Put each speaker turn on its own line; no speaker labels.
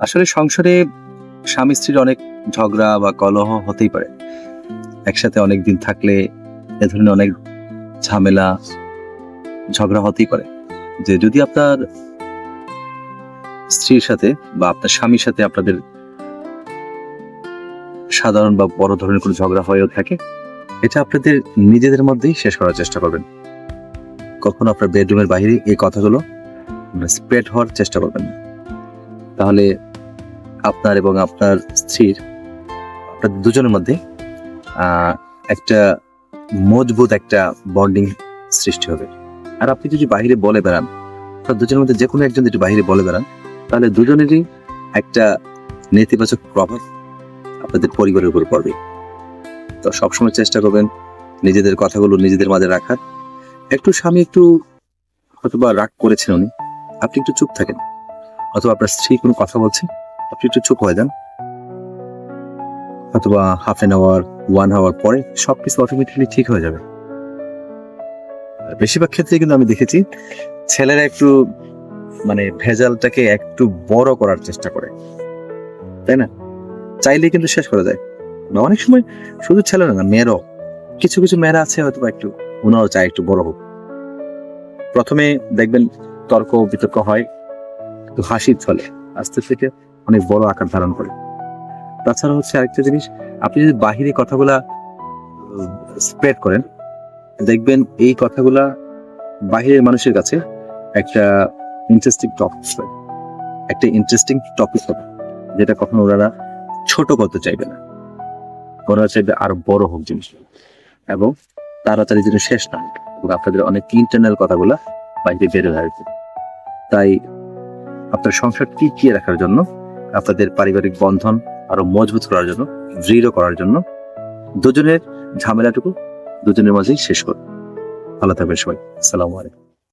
আসলে সংসারে স্বামী স্ত্রীর অনেক ঝগড়া বা কলহ হতেই পারে। একসাথে অনেক দিন থাকলে এ ধরনের অনেক ঝামেলা, ঝগড়া হতেই পারে। যে যদি আপনার স্ত্রীর সাথে বা আপনার স্বামীর সাথে আপনাদের সাধারণ বা বড় ধরনের কোনো ঝগড়া হয়েও থাকে, এটা আপনাদের নিজেদের মধ্যেই শেষ করার চেষ্টা করবেন। কখনো আপনার বেডরুমের বাইরে এই কথাগুলো স্প্রেড হওয়ার চেষ্টা করবেন না। তাহলে আপনার এবং আপনার স্ত্রীর আপনাদের দুজনের মধ্যে একটা মজবুত একটা বন্ডিং সৃষ্টি হবে। আর আপনি যদি বাইরে বলে বেড়ান আপনার দুজনের মধ্যে যে কোনো একজন যদি বাইরে বলে বেড়ান, তাহলে দুজনেরই একটা নেতিবাচক প্রভাব আপনাদের পরিবারের উপর পড়বে। তো সবসময় চেষ্টা করবেন নিজেদের কথাগুলো নিজেদের মাঝে রাখার। একটু স্বামী একটু হয়তোবা রাগ করেছেন উনি। আপনি একটু চুপ থাকেন। অথবা আপনার স্ত্রী কোনো কথা বলছে? আপনি একটু চুপ হয়ে যান। অথবা half an hour one hour পরে সবকিছু অটোমেটিকলি ঠিক হয়ে যাবে। বেশিরভাগ ক্ষেত্রে কিন্তু আমি দেখেছি, ছেলেরা একটু মানে ভেজালটাকে একটু বড় করার চেষ্টা করে। তাই না? চাইলে কিন্তু শেষ করা যায়। বা অনেক সময় শুধু ছেলেরা না, মেয়েরাও। কিছু কিছু মেয়েরা আছে হয়তো একটু, ওনারাও চায় একটু বড় হোক। প্রথমে দেখবেন তর্ক, বিতর্ক হয় একটু হাসির চলে আস্তে থেকে অনেক বড় আকার ধারণ করে। তাছাড়া হচ্ছে আরেকটা জিনিস, আপনি যদি বাহিরে কথাগুলা স্প্রেড করেন, দেখবেন এই কথাগুলা বাহিরের মানুষের কাছে একটা ইন্টারেস্টিং টপিক একটা ইন্টারেস্টিং টপিক হবে, যেটা কখনো ওনারা ছোট করতে চাইবে না। ওনারা চাইবে আরও বড় হোক জিনিস। এবং তাড়াতাড়ি যেন শেষ না এবং আপনাদের অনেক ইন্টারনাল কথাগুলা বাইরে বের আসবে। তাই আপনার সংসার টিকিয়ে রাখার জন্য আপনাদের পারিবারিক বন্ধন আরও মজবুত করার জন্য, দৃঢ় করার জন্য দুজনের ঝামেলাটুকু দুজনের মাঝেই শেষ করুন। ভালো থাকবেন সবাই আসসালামু আলাইকুম।